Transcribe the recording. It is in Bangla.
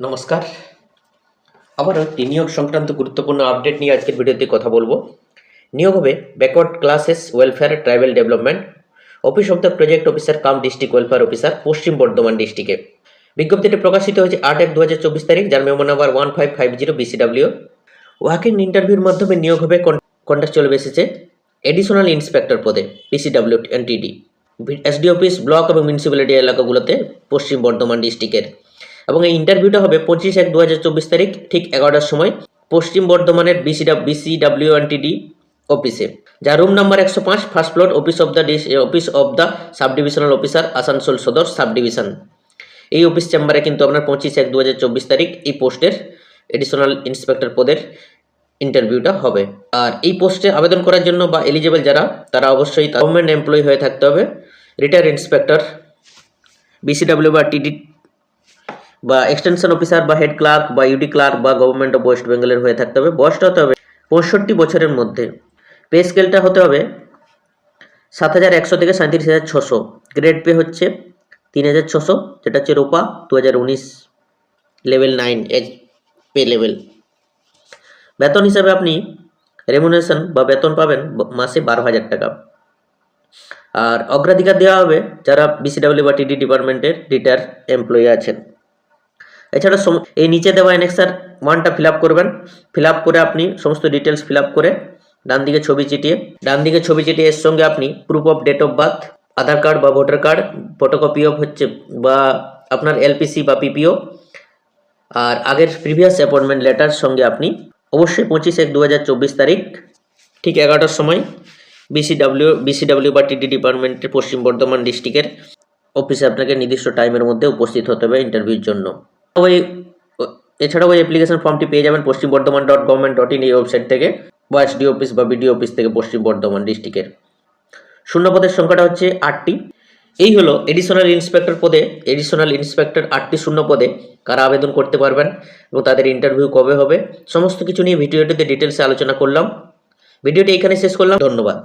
নমস্কার। আবারও নিয়োগ সংক্রান্ত গুরুত্বপূর্ণ আপডেট নিয়ে আজকের ভিডিওতে কথা বলব। নিয়োগ হবে backward classes welfare tribal development office of the project officer cum district welfare officer Paschim Bardhaman ডিস্ট্রিক্টে বিজ্ঞপ্তিটি প্রকাশিত হয়েছে আট এক দু তারিখ, যার memo number one five five zero BCW walking ইন্টারভিউর মাধ্যমে নিয়োগ হবে কন্ট্রাকচুয়াল বেসিসে এডিশনাল ইন্সপেক্টর পদে PCW NTD SD office block এবং মিউনিসিপ্যালিটি এলাকাগুলোতে পশ্চিম বর্ধমান ডিস্ট্রিক্টের এবং এই ইন্টারভিউটা হবে পঁচিশ এক দু তারিখ, ঠিক এগারোটার সময় পশ্চিম বর্ধমানের বিসিডা বিসিডাব্লিউ এনটিডি অফিসে যা রুম নাম্বার একশো পাঁচ first floor office of the office of the sub divisional officer Asansol Sadar sub division এই অফিস চেম্বারে কিন্তু আপনার পঁচিশ এক দু তারিখ এই পোস্টের এডিশনাল ইন্সপেক্টর পদের ইন্টারভিউটা হবে। আর এই পোস্টে আবেদন করার জন্য বা এলিজেবল যারা, তারা অবশ্যই গভর্নমেন্ট এমপ্লয়ি হয়ে থাকতে হবে। রিটায়ার ইন্সপেক্টর বিসিডাব্লিউ বা টিডি বা এক্সটেনশন অফিসার বা হেড ক্লার্ক বা ইউডি ক্লার্ক বা গভর্নমেন্ট অফ ওয়েস্ট বেঙ্গলের হয়ে থাকতে হবে। বয়সটা হতে হবে পঁয়ষট্টি বছরের মধ্যে। পে স্কেলটা হতে হবে সাত হাজার একশো থেকে সাঁত্রিশ হাজার ছশো। গ্রেড পে হচ্ছে তিন হাজার ছশো, যেটা হচ্ছে রোপা, দু হাজার উনিশ level nine as pay level বেতন হিসাবে আপনি রেমুনেশন বা বেতন পাবেন মাসে বারো হাজার টাকা। আর অগ্রাধিকার দেওয়া হবে যারা বিসিডাব্লিউ বা টিডি ডিপার্টমেন্টের রিটায়ার এমপ্লয়ি আছেন। এছাড়া এই নিচে দেওয়া অ্যানেক্সার ওয়ানটা ফিল করবেন। ফিল করে আপনি সমস্ত ডিটেলস ফিল করে ডান দিকে ছবি চিটিয়ে, ডান দিকে ছবি চিটিয়ে এর সঙ্গে আপনি proof of date of birth Aadhaar card বা ভোটার কার্ড ফটোকপি অফ হচ্ছে বা আপনার এলপিসি বা পিপিও আর আগের প্রিভিয়াস অ্যাপয়েন্টমেন্ট লেটার সঙ্গে আপনি অবশ্যই পঁচিশ এক দু তারিখ, ঠিক এগারোটার সময় বিসিডাব্লিউ বিসিডাব্লিউ বা টিডি ডিপার্টমেন্টের পশ্চিম বর্ধমান ডিস্ট্রিক্টের অফিসে আপনাকে নির্দিষ্ট টাইমের মধ্যে উপস্থিত হতে হবে ইন্টারভিউর জন্য। ওই, এছাড়াও ওই অ্যাপ্লিকেশন ফর্মটি পেয়ে যাবেন Paschim Bardhaman dot government dot in এই ওয়েবসাইট থেকে বা এস এসডি অফিস বা বিডিও অফিস থেকে পশ্চিম বর্ধমান ডিস্ট্রিক্টের শূন্যপদের সংখ্যাটা হচ্ছে আটটি। এই হলো এডিশনাল ইন্সপেক্টর পদে এডিশনাল ইন্সপেক্টর আটটি শূন্য পদে কারা আবেদন করতে পারবেন এবং তাদের ইন্টারভিউ কবে হবে, সমস্ত কিছু নিয়ে ভিডিওটিতে ডিটেলসে আলোচনা করলাম। ভিডিওটি এখানে শেষ করলাম, ধন্যবাদ।